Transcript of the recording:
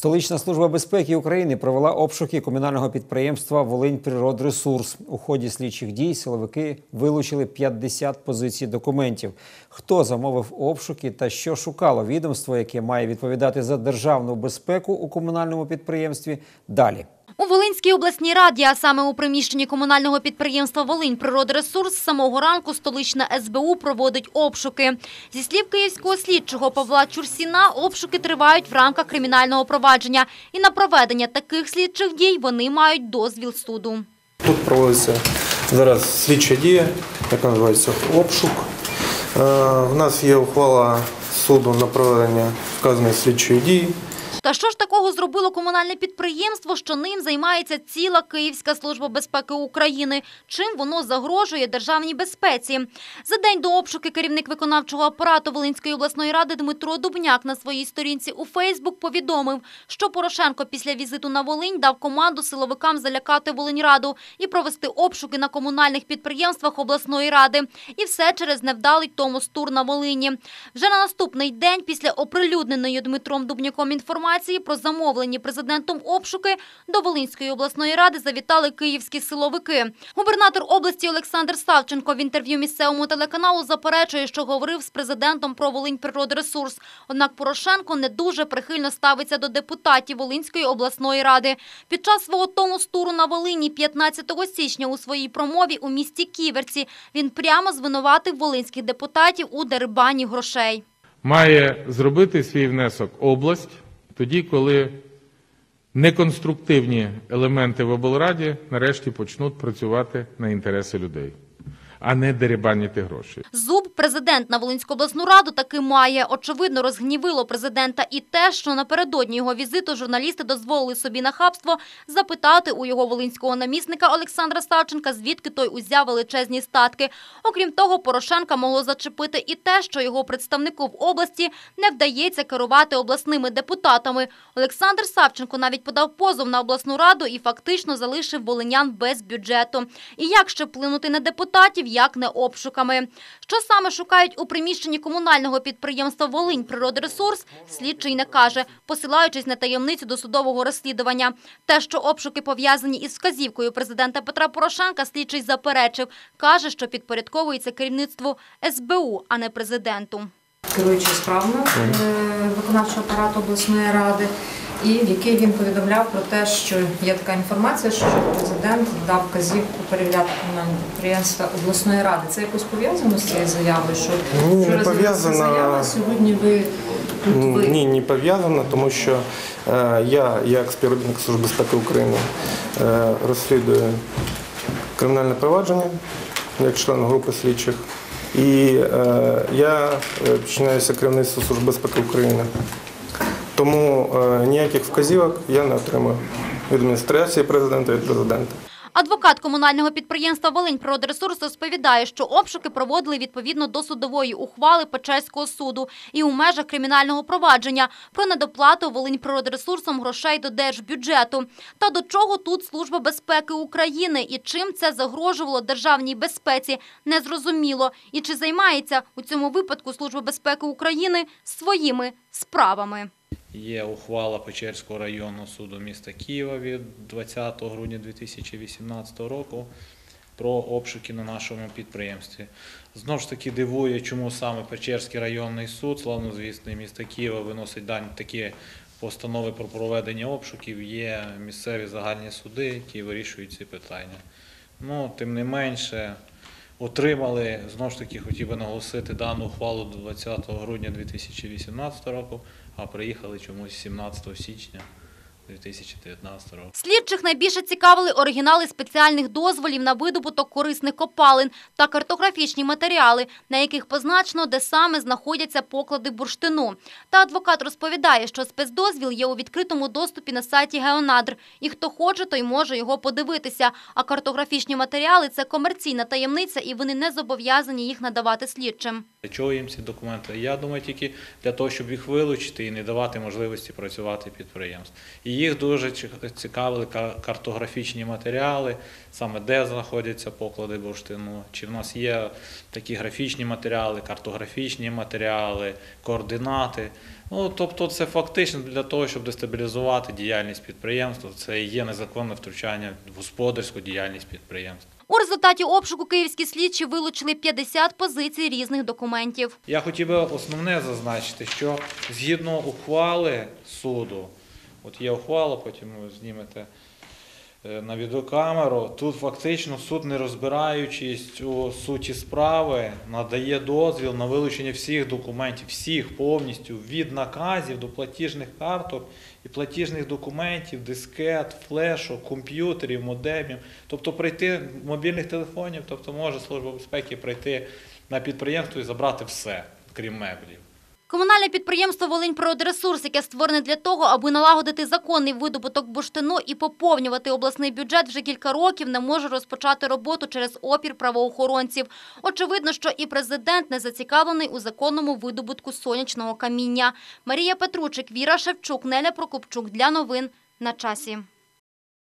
Столична служба безпеки України провела обшуки комунального підприємства Волинь Природресурс. У ході слідчих дій силовики вилучили 50 позицій документів. Хто замовив обшуки та що шукало відомство, яке має відповідати за державну безпеку у комунальному підприємстві? Далі. У Волинській обласній раді, а саме у приміщенні комунального підприємства «Волинь Природресурс» з самого ранку столична СБУ проводить обшуки. Зі слів київського слідчого Павла Чурсіна, обшуки тривають в рамках кримінального провадження. І на проведення таких слідчих дій вони мають дозвіл суду. Тут проводиться зараз слідча дія, яка називається обшук. Е, В нас є ухвала суду на проведення вказаної слідчої дії. Та що ж такого зробило комунальне підприємство, що ним займається ціла Київська служба безпеки України? Чим воно загрожує державній безпеці? За день до обшуки керівник виконавчого апарату Волинської обласної ради Дмитро Дубняк на своїй сторінці у Фейсбук повідомив, що Порошенко після візиту на Волинь дав команду силовикам залякати Волиньраду і провести обшуки на комунальних підприємствах обласної ради. І все через невдалий Томос тур на Волині. Вже на наступний день після оприлюдненої Дмитром Дубняком інформації про замовлені президентом обшуки до Волинської обласної ради завітали київські силовики. Губернатор області Олександр Савченко в інтерв'ю місцевому телеканалу заперечує, що говорив з президентом про Волинь Природресурс. Однак Порошенко не дуже прихильно ставиться до депутатів Волинської обласної ради. Під час свого томос туру на Волині 15 січня у своїй промові у місті Ківерці він прямо звинуватив волинських депутатів у дерибані грошей. має зробити свій внесок область тоді, коли неконструктивні елементи в облраді нарешті почнуть працювати на інтереси людей, а не дерибаніти гроші. Зуб президент на Волинську обласну раду таки має. Очевидно, розгнівило президента і те, що напередодні його візиту журналісти дозволили собі нахабство запитати у його волинського намісника Олександра Савченка, звідки той узяв величезні статки. Окрім того, Порошенка могло зачепити і те, що його представнику в області не вдається керувати обласними депутатами. Олександр Савченко навіть подав позов на обласну раду і фактично залишив волинян без бюджету. І як ще вплинути на депутатів, як не обшуками. Що саме шукають у приміщенні комунального підприємства «Волинь Природресурс», слідчий не каже, посилаючись на таємницю досудового розслідування. Те, що обшуки пов'язані із вказівкою президента Петра Порошенка, слідчий заперечив. Каже, що підпорядковується керівництву СБУ, а не президенту. керуючий справами е, виконавчого апарату обласної ради, і в якій він повідомляв про те, що є така інформація, що президент дав вказівку перевіряти комунальні підприємства обласної ради. Це якось пов'язано з цією заявою? Що Ні, не пов'язано. заява, сьогодні ви тут ви. Ні, не пов'язано, тому що е, я, як співробітник Служби безпеки України, е, розслідую кримінальне провадження як член групи слідчих. І е, я е, підчиняюся керівництву Служби безпеки України. Тому е, ніяких вказівок я не отримую від адміністрації президента від президента. Адвокат комунального підприємства «Волинь Природресурс» розповідає, що обшуки проводили відповідно до судової ухвали Печерського суду і у межах кримінального провадження про недоплату «Волинь Природресурсом» грошей до держбюджету. Та до чого тут Служба безпеки України і чим це загрожувало державній безпеці, незрозуміло. І чи займається у цьому випадку Служба безпеки України своїми справами. Є ухвала Печерського районного суду міста Києва від 20 грудня 2018 року про обшуки на нашому підприємстві. Знову ж таки дивує, чому саме Печерський районний суд, славнозвісний міста Києва, виносить дані такі постанови про проведення обшуків. Є місцеві загальні суди, які вирішують ці питання. Ну, тим не менше, отримали, знову ж таки, хотів би наголосити дану ухвалу до 20 грудня 2018 року, а приїхали чомусь 17 січня 2019 року. Слідчих найбільше цікавили оригінали спеціальних дозволів на видобуток корисних копалин та картографічні матеріали, на яких позначено, де саме знаходяться поклади бурштину. Та адвокат розповідає, що спецдозвіл є у відкритому доступі на сайті Геонадр, і хто хоче, той може його подивитися. А картографічні матеріали – це комерційна таємниця, і вони не зобов'язані їх надавати слідчим. Для чого їм ці документи? Я думаю, тільки для того, щоб їх вилучити і не давати можливості працювати підприємств. І їх дуже ці- цікавили картографічні матеріали, саме де знаходяться поклади бурштину, чи в нас є такі графічні матеріали, картографічні матеріали, координати. Ну, тобто це фактично для того, щоб дестабілізувати діяльність підприємства. Це є незаконне втручання в господарську діяльність підприємства. У результаті обшуку київські слідчі вилучили 50 позицій різних документів. Я хотів би основне зазначити, що згідно ухвали суду, от є ухвала, потім знімете на відеокамеру, тут фактично суд, не розбираючись у суті справи, надає дозвіл на вилучення всіх документів, всіх повністю від наказів до платіжних карток і платіжних документів, дискет, флешок, комп'ютерів, модемів. Тобто прийти мобільних телефонів, тобто може Служба безпеки прийти на підприємство і забрати все, крім меблів. Комунальне підприємство «Волиньпродресурс», яке створене для того, аби налагодити законний видобуток бурштину і поповнювати обласний бюджет, вже кілька років не може розпочати роботу через опір правоохоронців. Очевидно, що і президент не зацікавлений у законному видобутку сонячного каміння. Марія Петручик, Віра Шевчук, Неля Прокопчук. Для новин на часі.